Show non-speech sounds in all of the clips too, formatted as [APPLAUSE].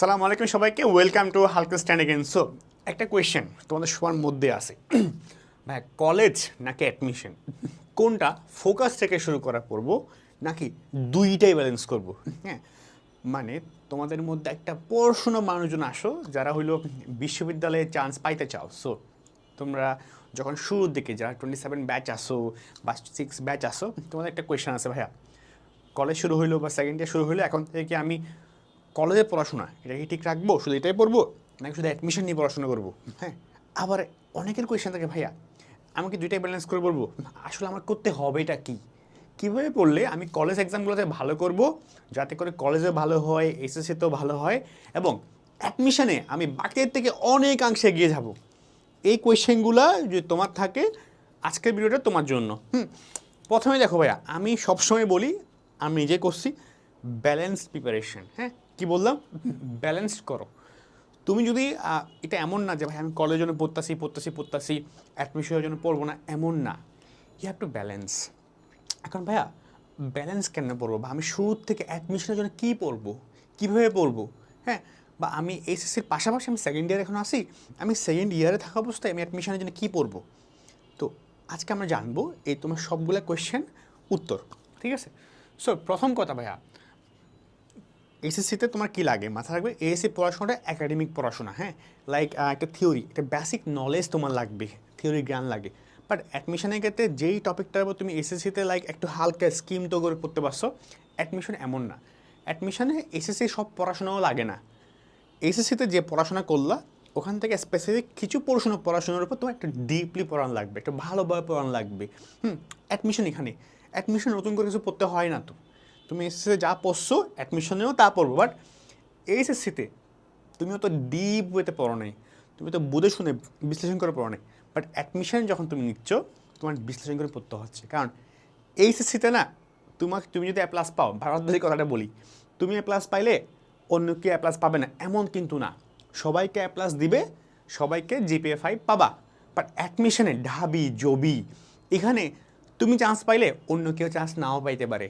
সালাম আলাইকুম সবাইকে ওয়েলকাম টু হালকা স্ট্যান্ড এগেন সো একটা কোয়েশ্চেন তোমাদের সবার মধ্যে আছে। ভাই কলেজ নাকি অ্যাডমিশন কোনটা ফোকাস থেকে শুরু করা করব, নাকি দুইটাই ব্যালেন্স করব? হ্যাঁ মানে তোমাদের মধ্যে একটা পড়াশোনা মানুষজন আসো, যারা হইল বিশ্ববিদ্যালয়ে চান্স পাইতে চাও। সো তোমরা যখন শুরুর দিকে যারা টোয়েন্টি সেভেন ব্যাচ আসো বা সিক্স ব্যাচ আসো, তোমাদের একটা কোয়েশ্চেন আছে, ভাইয়া। কলেজ শুরু হইল বা সেকেন্ড ইয়ার শুরু হইল, এখন থেকে আমি কলেজে পড়াশোনা, এটা কি ঠিক রাখব? শুধু এটাই পড়ব? নাকি শুধু অ্যাডমিশন নিয়ে পড়াশোনা করব? হ্যাঁ আবার অনেকের কোয়েশ্চেন থাকে, ভাইয়া আমি কি দুইটাই ব্যালেন্স করে পড়ব? আসলে আমার করতে হবে এটা কি? কীভাবে পড়লে আমি কলেজ এক্সামগুলোতে ভালো করব, যাতে করে কলেজে ভালো হয় এসএসসিতেও ভালো হয়, এবং অ্যাডমিশনে আমি বাকিদের থেকে অনেকাংশে এগিয়ে যাব? এই কোয়েশ্চেনগুলো যদি তোমার থাকে, আজকের ভিডিওটা তোমার জন্য। হুম, প্রথমে দেখো ভাইয়া, আমি সবসময় বলি, আমি নিজে করছি ব্যালেন্স প্রিপারেশন হ্যাঁ? কি বললাম? ব্যালেন্স করো। তুমি যদি এটা এমন না যে ভাই আমি কলেজের জন্য পড়তাছি পড়তাছি পড়তাছি অ্যাডমিশনের জন্য পড়ব না এমন না। ইউ হ্যাভ টু ব্যালেন্স এখন ভাইয়া ব্যালেন্স কেন পড়ব? বা আমি শুরু থেকে অ্যাডমিশনের জন্য কী পড়ব? কীভাবে পড়ব? হ্যাঁ? বা আমি এসএসসির পাশাপাশি আমি সেকেন্ড ইয়ার এখন আসি আমি সেকেন্ড ইয়ারে থাকা অবস্থায় আমি অ্যাডমিশনের জন্য কী পড়ব? তো আজকে আমরা জানব এই তোমার সবগুলো কোয়েশ্চেন উত্তর ঠিক আছে? সো প্রথম কথা ভাইয়া এসএসসিতে তোমার কী লাগে? মাথা রাখবে এএসসি পড়াশোনাটা একাডেমিক পড়াশোনা হ্যাঁ? লাইক একটা থিওরি একটা বেসিক নলেজ তোমার লাগবে থিওরি জ্ঞান লাগে। বাট অ্যাডমিশনের ক্ষেত্রে যেই টপিকটার উপর তুমি এসএসসিতে লাইক একটু হালকা স্কিম তো করে পড়তে পারছ অ্যাডমিশন এমন না। অ্যাডমিশনে এসএসসি সব পড়াশোনাও লাগে না। এসএসসিতে যে পড়াশোনা করলা, ওখান থেকে স্পেসিফিক কিছু পড়াশোনা, পড়াশোনার উপর তোমার একটা ডিপলি পড়ানো লাগবে, একটা ভালোভাবে পড়ানো লাগবে। হুম অ্যাডমিশন এখানে। অ্যাডমিশন নতুন করে কিছু পড়তে হয় না তো। তুমি এসএসসিতে যা পড়ছো অ্যাডমিশনেও তা পড়ব। বাট এইচএসসিতে তুমি তো ডিপ ওয়েতে পড়ো নাই। তুমি তো বুঝে শুনে বিশ্লেষণ করে পড়ো নাই। বাট অ্যাডমিশন যখন তুমি নিচ্ছ, তোমার বিশ্লেষণ করে পড়তে হচ্ছে। কারণ এইচএসসিতে না, তোমাকে তুমি যদি এ প্লাস পাও, ভারতবাসী কথাটা বলি, তুমি এ প্লাস পাইলে অন্য কি এ প্লাস পাবে না। এমন কিন্তু না। সবাইকে এ প্লাস দিবে, সবাইকে জিপিএ ফাইভ পাবা। বাট অ্যাডমিশনে ঢাবি, জবি। এখানে তুমি চান্স পাইলে অন্য কেউ চান্স নাও পাইতে পারে।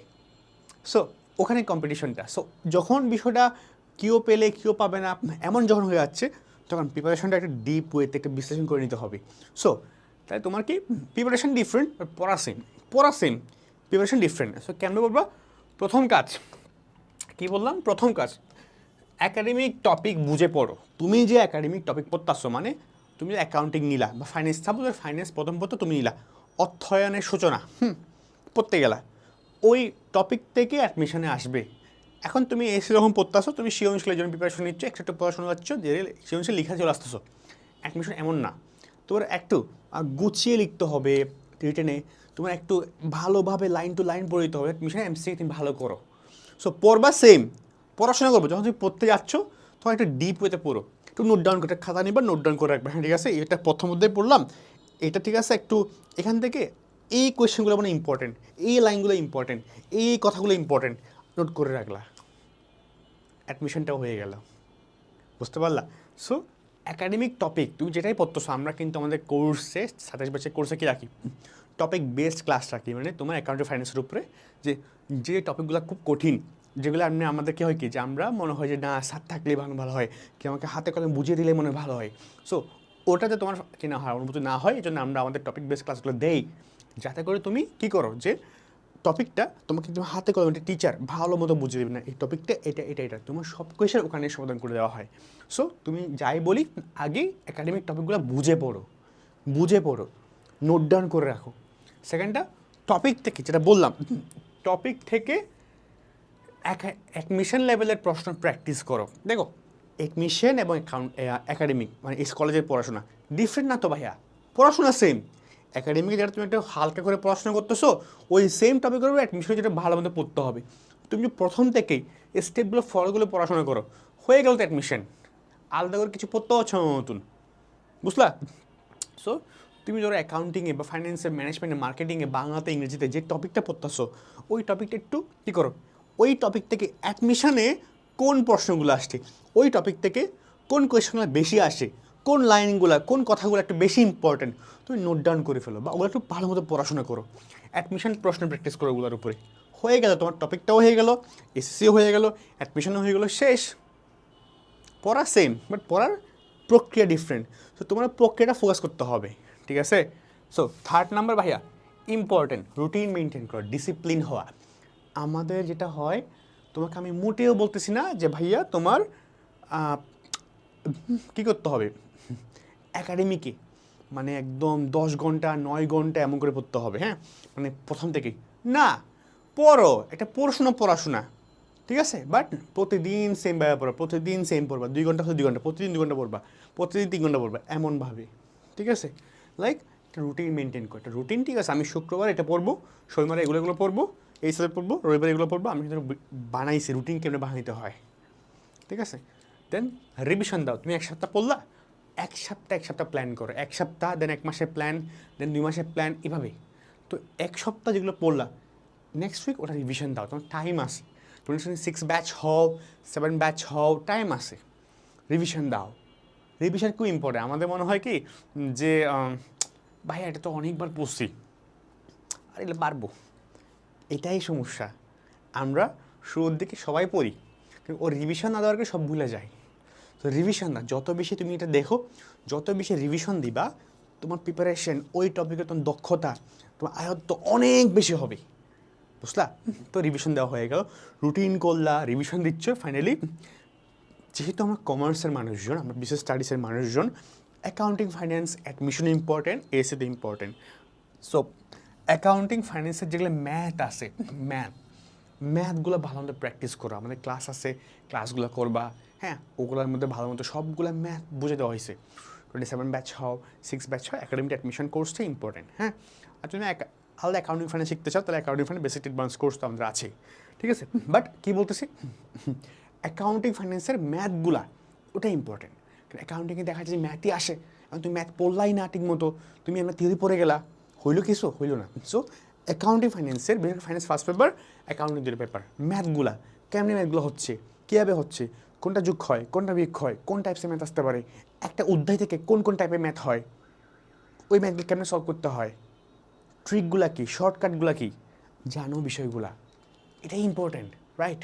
সো ওখানে কম্পিটিশনটা সো যখন বিষয়টা কেউ পেলে কেউ পাবে না, এমন যখন হয়ে যাচ্ছে, তখন প্রিপারেশনটা একটা ডিপ ওয়েতে একটা বিশ্লেষণ করে নিতে হবে। সো তাই তোমার কি? প্রিপারেশন ডিফারেন্ট পড়া সেম পড়া সেম প্রিপারেশন ডিফারেন্ট সো কেন বলব? প্রথম কাজ, কি বললাম? প্রথম কাজ অ্যাকাডেমিক টপিক বুঝে পড়ো। তুমি যে অ্যাকাডেমিক টপিক পড়তেছো মানে তুমি অ্যাকাউন্টিং নিলা, বা ফাইন্যান্স সাপোজ ফাইন্যান্স প্রথম পত্র তুমি নিলা। অর্থায়নের সূচনা, হুম, পড়তে গেলা। ওই টপিক থেকে অ্যাডমিশনে আসবে। এখন তুমি যখন পড়তেছো তুমি সে অনুসারে জন্য প্রিপারেশন নিচ্ছ, একটা পড়াশোনা করছ যে সে অনুসারে লিখা চলে আসতেছো। অ্যাডমিশন এমন না। তোমার একটু গুছিয়ে লিখতে হবে রিটেনে তোমার একটু ভালোভাবে লাইন টু লাইন পড়ে দিতে হবে। অ্যাডমিশন এমসি তুমি ভালো করো। সো পড়বা সেম পড়াশোনা করব। যখন তুমি পড়তে যাচ্ছ তখন একটা ডিপ ওয়েতে পড়ো। একটু নোট ডাউন করে খাতা নিবা নোট ডাউন করে রাখবে। হ্যাঁ ঠিক আছে? এটা প্রথম অধ্যায়ে পড়লাম। এটা ঠিক আছে? একটু এখান থেকে এই কোয়েশ্চেনগুলো মানে ইম্পর্টেন্ট এই লাইনগুলো ইম্পর্টেন্ট এই কথাগুলো ইম্পর্টেন্ট নোট করে রাখলা। অ্যাডমিশনটাও হয়ে গেল। বুঝতে পারলা? সো অ্যাকাডেমিক টপিক তুমি যেটাই পড়তেছো, আমরা কিন্তু আমাদের কোর্সে সাতাশ বছর কোর্সে কি রাখি? টপিক বেসড ক্লাস রাখি মানে তোমার অ্যাকাউন্টিং ফাইন্যান্সের উপরে যে যে টপিকগুলো খুব কঠিন, যেগুলো আপনি আমাদের কি হয় কি, যে আমরা মনে হয় যে, না সাথ থাকলে ভালো ভালো হয়। কি আমাকে হাতে কলমে বুঝিয়ে দিলে মনে ভালো হয়। সো ওটাতে তোমার কি না হয়, অনুভূতি না হয় এই জন্য আমরা আমাদের টপিক বেস ক্লাসগুলো দেই। যাতে করে তুমি কি করো যে টপিকটা তোমাকে তুমি হাতে কলমে টিচার ভালো মতো বুঝে দেবে না, এই টপিকটা এটা এটা এটা। তোমার সব কোয়েশন ওখানে সমাধান করে দেওয়া হয়। সো তুমি যাই বলি, আগে একাডেমিক টপিকগুলো বুঝে পড়ো। বুঝে পড়ো। নোট ডাউন করে রাখো। সেকেন্ডটা টপিক থেকে, যেটা বললাম টপিক থেকে এক অ্যাডমিশন লেভেলের প্রশ্ন প্র্যাকটিস করো। দেখো অ্যাডমিশন এবং একাডেমিক মানে এই কলেজের পড়াশোনা। ডিফারেন্ট না তো ভাইয়া? পড়াশোনা সেম একাডেমিকে যেটা তুমি একটা হালকা করে পড়াশোনা করতেছো, ওই সেম টপিকের উপর অ্যাডমিশন যেটা ভালো মতো পড়তে হবে। তুমি প্রথম থেকেই স্টেপগুলো ফলোগুলো পড়াশোনা করো, হয়ে গেল তো অ্যাডমিশন আলাদা করে কিছু পড়তে হচ্ছে নতুন বুঝলা? সো তুমি ধরো অ্যাকাউন্টিংয়ে বা ফাইন্যান্সে ম্যানেজমেন্টে মার্কেটিংয়ে বাংলাতে, ইংরেজিতে যে টপিকটা পড়তেছো, ওই টপিকটা একটু কী করো? ওই টপিক থেকে অ্যাডমিশনে কোন প্রশ্নগুলো আসছে? ওই টপিক থেকে কোন কোয়েশনগুলো বেশি আসে? কোন লাইনগুলো কোন কথাগুলো একটু বেশি ইম্পর্টেন্ট তুমি নোট ডাউন করে ফেলো বা ওগুলো একটু ভালো মতো পড়াশোনা করো। অ্যাডমিশন প্রশ্ন প্র্যাকটিস করো ওগুলোর উপরে। হয়ে গেল, তোমার টপিকটাও হয়ে গেল এসএসসিও হয়ে গেল অ্যাডমিশনও হয়ে গেল, শেষ। পড়া সেম বাট পড়ার প্রক্রিয়া ডিফারেন্ট তো তোমার প্রক্রিয়াটা ফোকাস করতে হবে, ঠিক আছে? সো থার্ড নাম্বার ভাইয়া ইম্পর্টেন্ট রুটিন মেনটেন করা ডিসিপ্লিন হওয়া। আমাদের যেটা হয় তোমাকে আমি মোটেও বলতেছি না যে ভাইয়া তোমার কী করতে হবে? একাডেমিকে মানে একদম দশ ঘণ্টা, নয় ঘণ্টা এমন করে পড়তে হবে হ্যাঁ? মানে প্রথম থেকেই। না, পড়ো, একটা পড়াশোনা পড়াশোনা, ঠিক আছে? বাট প্রতিদিন সেম ভাবে পড়বা প্রতিদিন সেম পড়বা। দুই ঘণ্টা দুই ঘণ্টা, প্রতিদিন দুই ঘণ্টা পড়বা, প্রতিদিন তিন ঘণ্টা পড়বা, এমনভাবে, ঠিক আছে? লাইক একটা রুটিন মেনটেন করো, একটা রুটিন ঠিক আছে, আমি শুক্রবার এটা পড়ব, শনিবার এগুলো এগুলো পড়ব এই সাথে পড়ব, রবিবার এগুলো পড়ব, আমি কিন্তু বানাইছি রুটিন কেমনে বানাইতে হয়। ঠিক আছে? দেন রিভিশন দাও, তুমি এক সপ্তাহ পড়লা, এক সপ্তাহ এক সপ্তাহ প্ল্যান করো, এক সপ্তাহ দেন এক মাসের প্ল্যান দেন দুই মাসের প্ল্যান এভাবে তো এক সপ্তাহ যেগুলো পড়লা নেক্সট উইক ওটা রিভিশন দাও, তোমার টাইম আছে। টোয়েন্টি সিক্স ব্যাচ হও সেভেন ব্যাচ হও টাইম আছে। রিভিশন দাও। রিভিশন খুব ইম্পর্টেন্ট আমাদের মনে হয় কি যে ভাই এটা তো অনেকবার পড়ছি। আর এগুলো পারব। এটাই সমস্যা। আমরা শুরুর দিকে সবাই পড়ি ও রিভিশন না দেওয়ার সব ভুলে যায়। তো রিভিশন না, যত বেশি তুমি এটা দেখো, যত বেশি রিভিশন দিবা, তোমার প্রিপারেশন ওই টপিকে তোমার দক্ষতা, তোমার আয়ত্ত অনেক বেশি হবে। বুঝলা? তো রিভিশন দেওয়া হয়ে গেল। রুটিন করলা রিভিশন দিচ্ছ ফাইনালি যেহেতু আমরা কমার্সের মানুষজন, আমরা বিশেষ স্টাডিসের মানুষজন অ্যাকাউন্টিং ফাইন্যান্স অ্যাডমিশন ইম্পর্টেন্ট এসিতে ইম্পর্টেন্ট সো অ্যাকাউন্টিং ফাইন্যান্সের যেগুলো ম্যাথ আছে ম্যাথ ম্যাথগুলো ভালো মতো প্র্যাকটিস করো। আমাদের ক্লাস আছে ক্লাসগুলো করবা হ্যাঁ? ওগুলোর মধ্যে ভালো মতো সবগুলো ম্যাথ বুঝে দেওয়া হয়েছে। টোয়েন্টি সেভেন ব্যাচ হও সিক্স ব্যাচ হও একাডেমিক অ্যাডমিশন কোর্সটা ইম্পর্টেন্ট হ্যাঁ? আর এক- আলাদা অ্যাকাউন্টিং ফাইন্যান্স শিখতে চাও, তাহলে accounting finance basic advance course তো আমাদের আছে ঠিক আছে? বাট কী বলতেছি? অ্যাকাউন্টিং ফাইন্যান্সের ম্যাথগুলা ওটা ইম্পর্টেন্ট কারণ অ্যাকাউন্টিংয়ে দেখা যায় যে ম্যাথই আসে, এখন তুমি ম্যাথ পড়লাই না ঠিক মতো তুমি আমরা থিওরি পড়ে গেলা হইল কিছু হইল না। সো অ্যাকাউন্টিং ফাইন্যান্সের basic finance first paper accounting দুটো পেপার ম্যাথগুলা কেমনি ম্যাথগুলো হচ্ছে? কীভাবে হচ্ছে? কোনটা যুগ হয় কোনটা বিয়োগ হয় কোন টাইপসের ম্যাথ আসতে পারে? একটা অধ্যায় থেকে কোন কোন টাইপের ম্যাথ হয়? ওই ম্যাথগুলো কেমনে সলভ করতে হয়? ট্রিকগুলা কী? শর্টকাটগুলা কী? জানো বিষয়গুলা। এটাই ইম্পর্ট্যান্ট রাইট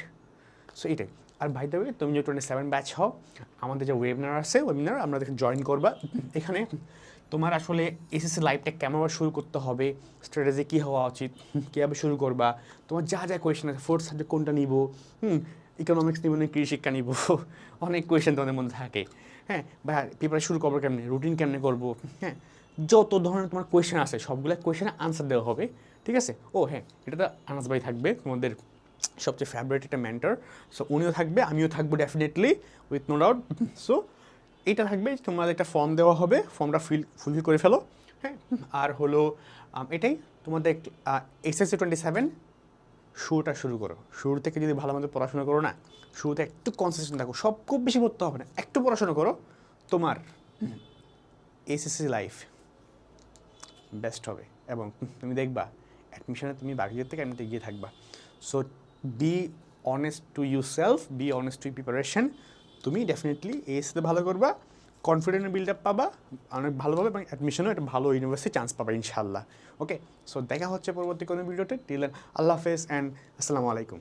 সো, এটাই। আর বাই দ্য তুমি যে টোয়েন্টি সেভেন ব্যাচ হও, আমাদের যে ওয়েবিনার আছে ওয়েবিনার আমরা জয়েন করবা। এখানে তোমার আসলে এসএসসি লাইফটা কেমনভাবে শুরু করতে হবে? স্ট্র্যাটেজি কী হওয়া উচিত? কীভাবে শুরু করবা? তোমার যা যা কোয়েশন আছে ফোর্থ সাবজেক্ট কোনটা নিব? হুম ইকোনমিক্স নিব না কৃষি শিক্ষা নিব? [LAUGHS] অনেক কোয়েশন তোমাদের মধ্যে থাকে। হ্যাঁ বা পেপার শুরু করব কেমনে? রুটিন কেমনে করব? হ্যাঁ যত ধরনের তোমার কোয়েশন আছে, সবগুলো কোয়েশনে আনসার দেওয়া হবে। ঠিক আছে? ও হ্যাঁ এটা তো আনাস ভাই থাকবে, তোমাদের সবচেয়ে ফেভারিট একটা মেন্টর সো উনিও থাকবে, আমিও থাকব definitely with no doubt so এটা থাকবে তোমাদের একটা ফর্ম দেওয়া হবে ফর্মটা ফিল ফুলফিল করে ফেলো হ্যাঁ? আর হলো এটাই তোমাদের এসএসসি টোয়েন্টি সেভেন শুরুটা শুরু করো। শুরু থেকে যদি ভালো মতো পড়াশোনা করো না, শুরুতে একটু কনসেন্ট্রেশন থাকো, সব খুব বেশি পড়তে হবে না, একটু পড়াশোনা করো, তোমার এসএসসি লাইফ বেস্ট হবে। এবং তুমি দেখবা অ্যাডমিশনে তুমি বাকিদের থেকে এমনিতে গিয়ে থাকবা। So be honest to you self be honest to preparation তুমি ডেফিনেটলি এসতে ভালো করবা কনফিডেন্ট বিল্ড আপ পাবা অনেক ভালোভাবে এবং অ্যাডমিশনও একটা ভালো ইউনিভার্সিটি চান্স পাবা ইনশাল্লাহ ওকে সো দেখা হচ্ছে পরবর্তী কোনো ভিডিওতে টিল আল্লাহ হাফেজ অ্যান্ড আসসালামু আলাইকুম।